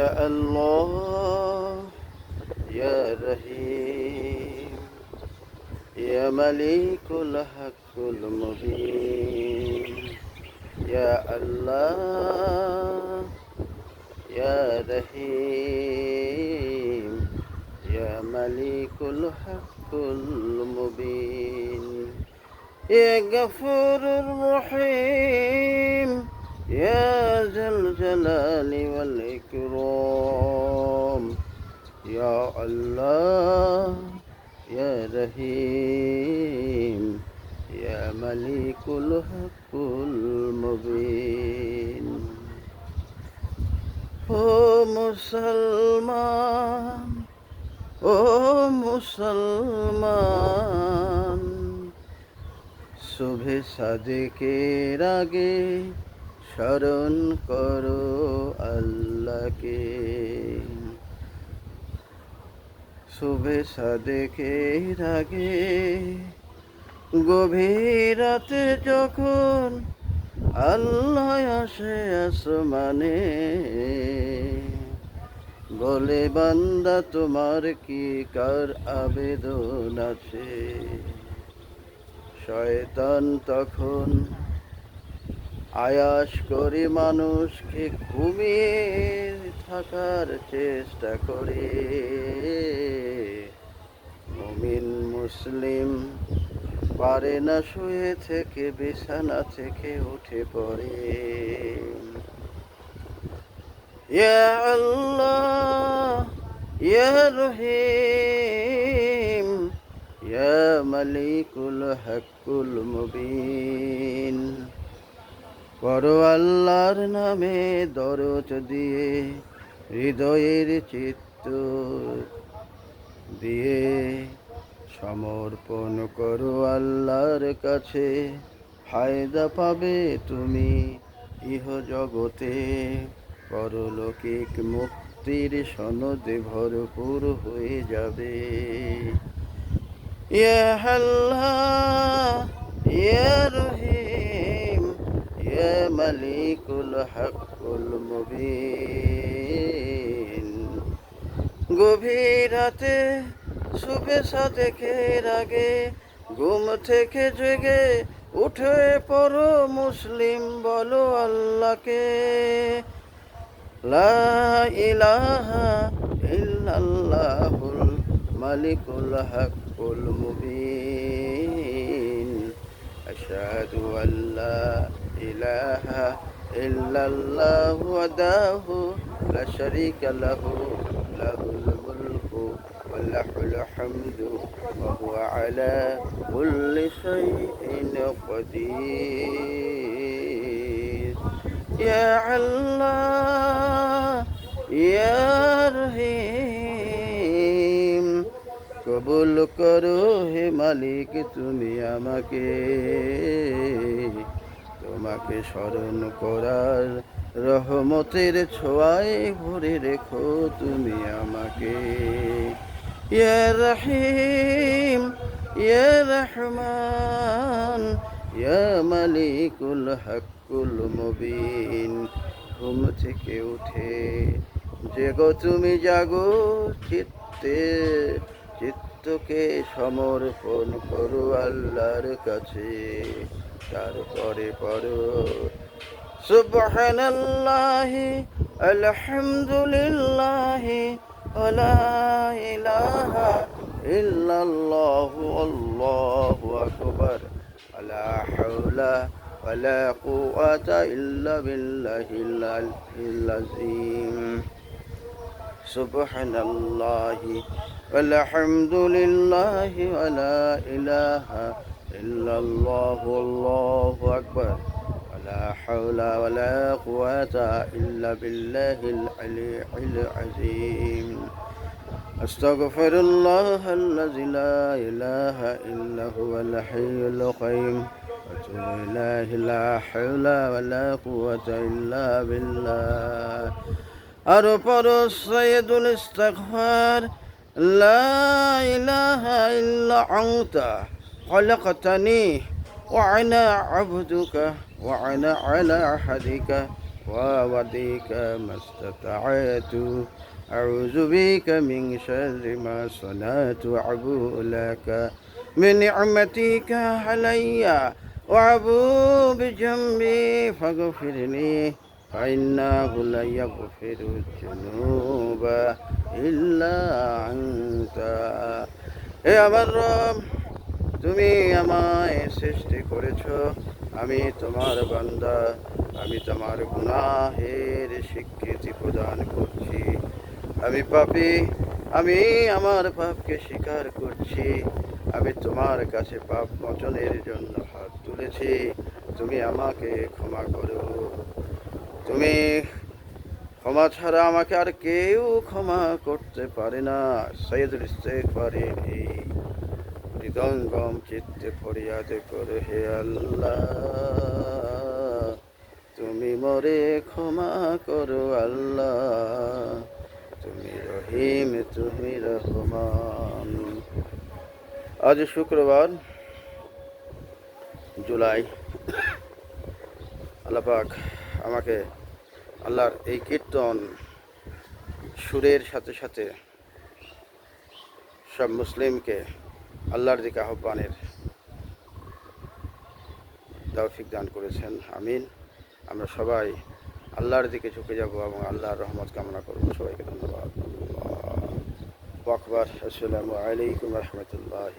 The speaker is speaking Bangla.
يا الله يا رحيم يا مليك الحق المبين يا الله يا رحيم يا مليك الحق المبين يا غفور الرحيم يا ذا الجلال والإكرام يا الله يا رحيم يا مليك الحق المبين ও মুসলমান ও মুসলমান শুভে সাদেকের আগে স্মরণ করো আল্লাহকে। শুভে সাদেকের রাগে। গভীর রাতে যখন আল্লাহ আসে আসমানে, বলে, বান্দা, তোমার কি কার আবেদন আছে? শয়তান তখন আয়াস করে মানুষকে ঘুমিয়ে থাকার চেষ্টা করে। মুমিন মুসলিম পারে না শুয়ে থেকে, বিছানা থেকে উঠে পড়ে। ইয়া আল্লাহ, ইয়া রহিম, ইয়া মালিকুল হাক্কুল মুবিন। করো আল্লাহর নামে দরজ দিয়ে হৃদয়ের চিত্ত দিয়ে সমর্পণ করো আল্লাহর কাছে। ফায়দা পাবে তুমি ইহ জগতে পরলৌকিক মুক্তির সনদে ভরপুর হয়ে যাবে। ইয়া আল্লাহ, ইয়া রহিম। মালিকুল হাক্কুল মুবিন। গভীর রাতে শুভে সাদেকের আগে ঘুম থেকে জেগে উঠে পড়ো মুসলিম, বলো আল্লাহকে। লা ইলাহা ইল্লাল্লাহুল মালিকুল হাক্কুল মুবিন। আশহাদু আল্লা ইলাহা ইল্লাল্লাহু ওয়াহদাহু লা শারীকা লাহু লাহুল মুলকু وله الحمد وهو على كل شيء قدير يا الله يا رحيم কবুল করো হে মালিক তুমি আমাকে তোমাকে স্মরণ করার রহমতের ছোঁয়ায় ভরে রেখো তুমি আমাকে। ইয়া রহিম, ইয়া মালিকুল হাক্কুল মুবিন। ঘুম থেকে উঠে, জেগো তুমি জাগো চিত্তে চিত্তকে সমর্পণ করো আল্লাহর কাছে তারপরে পড়ো সুবহানাল্লাহ আলহামদুলিল্লাহ ওয়ালা ইলাহা ইল্লাল্লাহু আল্লাহু আকবার লা হাওলা ওয়ালা কুওয়াতা ইল্লা বিল্লাহিল আলিয়্যিল আযীম سبحان الله والحمد لله ولا إله إلا الله والله أكبر. ولا حول ولا قوة إلا بالله العلي العظيم. أستغفر الله الذي لا إله إلا هو الحي القيوم. وأتوب إليه لا حول ولا قوة إلا بالله. أرفض السيد الاستغفار لا إله إلا أنت خلقتني وأنا عبدك وأنا على عهدك وأوديك ما استطعت أعوذ بك من شر ما صنعت وأبوء لك بنعمتك علي وأبوء بجنبي فاغفر لي فإنه لا يغفر الذنوب إلا أنت হে আমার রব তুমি আমায় সৃষ্টি করেছ আমি তোমার বান্দা আমি তোমার গুনাহের স্বীকৃতি প্রদান করছি আমি পাপী আমি আমার পাপকে স্বীকার করছি আমি তোমার কাছে পাপ মোচনের জন্য হাত তুলেছি তুমি আমাকে ক্ষমা করো তুমি ক্ষমা ছাড়া আমাকে আর কেউ ক্ষমা করতে পারে না। সৈয়দুল এই হৃদঙ্গম চিত্তে ফরিয়াদ করে হে আল্লাহ। তুমি মরে ক্ষমা করো আল্লাহ। তুমি রহিম, তুমি রহমান। আজ শুক্রবার, জুলাই। আল্লাপাক আমাকে আল্লাহর এই কীর্তন সুরের সাথে সাথে সব মুসলিমকে আল্লাহর দিকে আহ্বানের তৌফিক দান করেছেন। আমিন। আমরা সবাই আল্লাহর দিকে ঝুঁকে যাব এবং আল্লাহর রহমত কামনা করব। সবাইকে ধন্যবাদ। আসসালামু আলাইকুম রহমতুল্লাহ